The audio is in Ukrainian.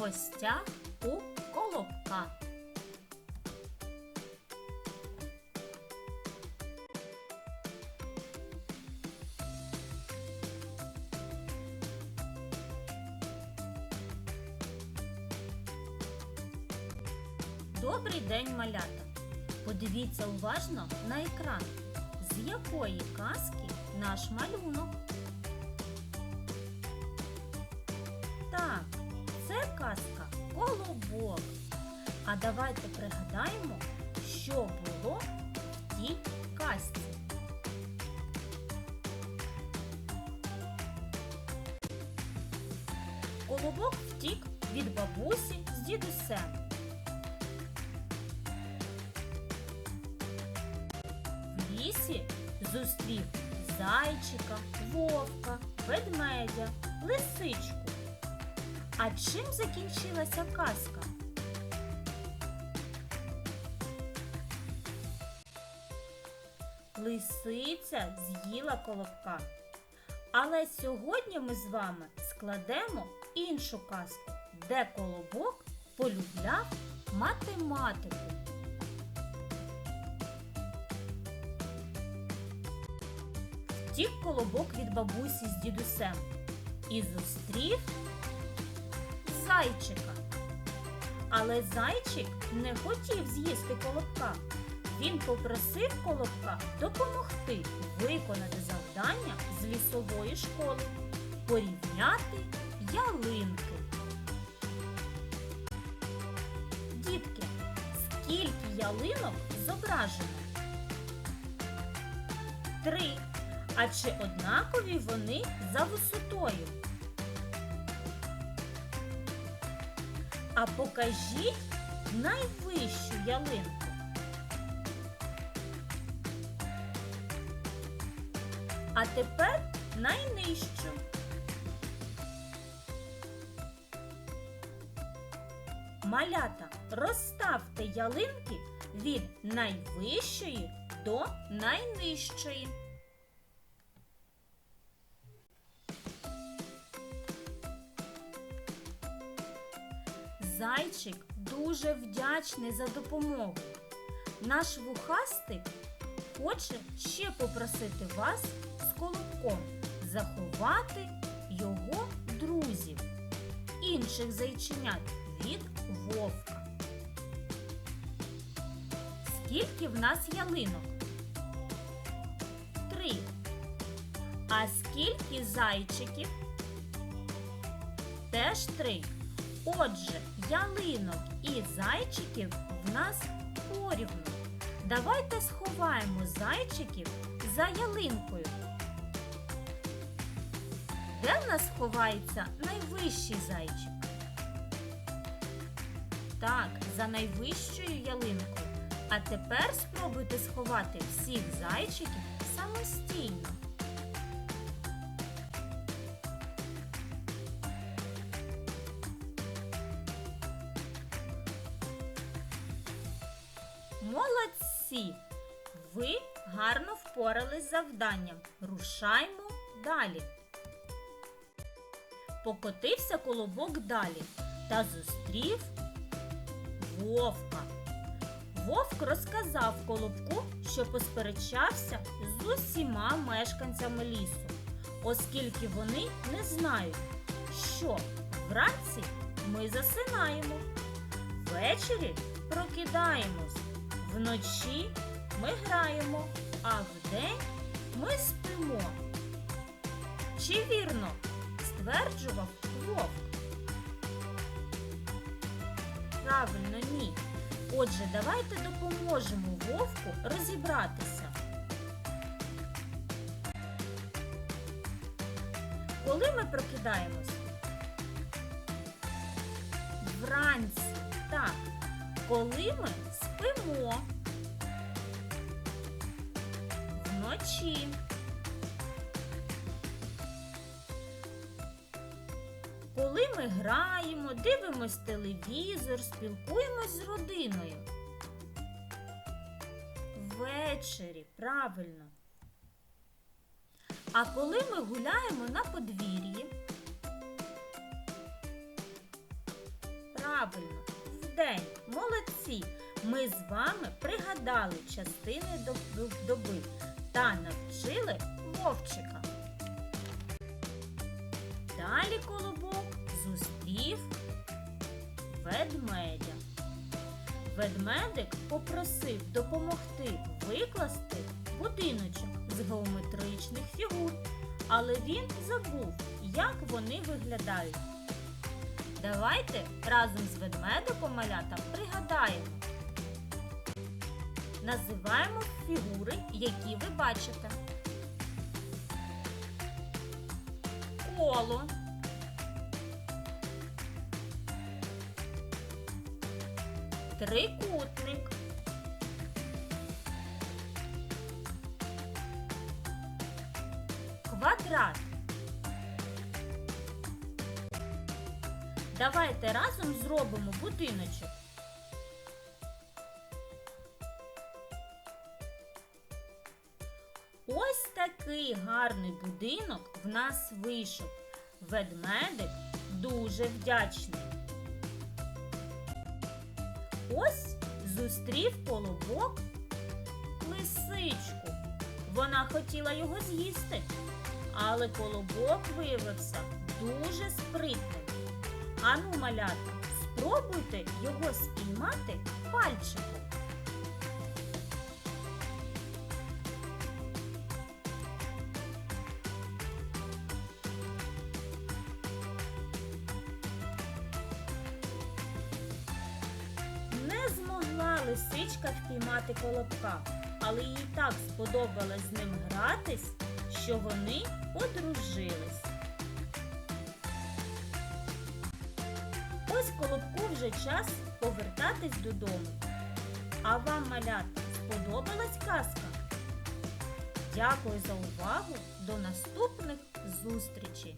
гостях у колобка. Добрий день, малята! Подивіться уважно на екран. З якої казки наш малюнок? Так, казка Колобок. А давайте пригадаємо, що було в тій казці. Колобок втік від бабусі з дідусем. В лісі зустрів зайчика, вовка, ведмедя, лисичку. А чим закінчилася казка? Лисиця з'їла колобка. Але сьогодні ми з вами складемо іншу казку, де колобок полюбляв математику. Втік колобок від бабусі з дідусем і зустрів зайчика. Але зайчик не хотів з'їсти колобка. Він попросив колобка допомогти виконати завдання з лісової школи порівняти ялинки. Дітки, скільки ялинок зображено? Три. А чи однакові вони за висотою? А покажіть найвищу ялинку. А тепер найнижчу. Малята, розставте ялинки від найвищої до найнижчої. Зайчик дуже вдячний за допомогу. Наш вухастик хоче ще попросити вас з колобком заховати його друзів, інших зайченят від вовка. Скільки в нас ялинок? Три. А скільки зайчиків? Теж три. Отже, ялинок і зайчиків в нас порівну. Давайте сховаємо зайчиків за ялинкою. Де в нас ховається найвищий зайчик? Так, за найвищою ялинкою. А тепер спробуйте сховати всіх зайчиків самостійно. Молодці! Ви гарно впорались з завданням. Рушаймо далі. Покотився колобок далі та зустрів вовка. Вовк розказав колобку, що посперечався з усіма мешканцями лісу, оскільки вони не знають, що вранці ми засинаємо, ввечері прокидаємось, вночі ми граємо, а вдень ми спимо. Чи вірно стверджував вовк? Правильно, ні. Отже, давайте допоможемо вовку розібратися. Коли ми прокидаємось? Вранці. Так. Коли ми спимо. Вночі. Коли ми граємо, дивимось телевізор, спілкуємось з родиною. Ввечері, правильно. А коли ми гуляємо на подвір'ї, Правильно, вдень, молодці! Ми з вами пригадали частини доби та навчили вовчика. Далі колобок зустрів ведмедя. Ведмедик попросив допомогти викласти будиночок з геометричних фігур, але він забув, як вони виглядають. Давайте разом з ведмедиком малята пригадаємо. Називаємо фігури, які ви бачите. Коло. Трикутник. Квадрат. Давайте разом зробимо будиночок. Такий гарний будинок в нас вийшов. Ведмедик дуже вдячний. Ось зустрів колобок лисичку. Вона хотіла його з'їсти, але колобок виявився дуже спритним. Ану, малята, спробуйте його спіймати пальчиком. Лисичка впіймати колобка, але їй так сподобалось з ним гратись, що вони одружились. Ось колобку вже час повертатись додому. А вам, малята, сподобалась казка? Дякую за увагу! До наступних зустрічей!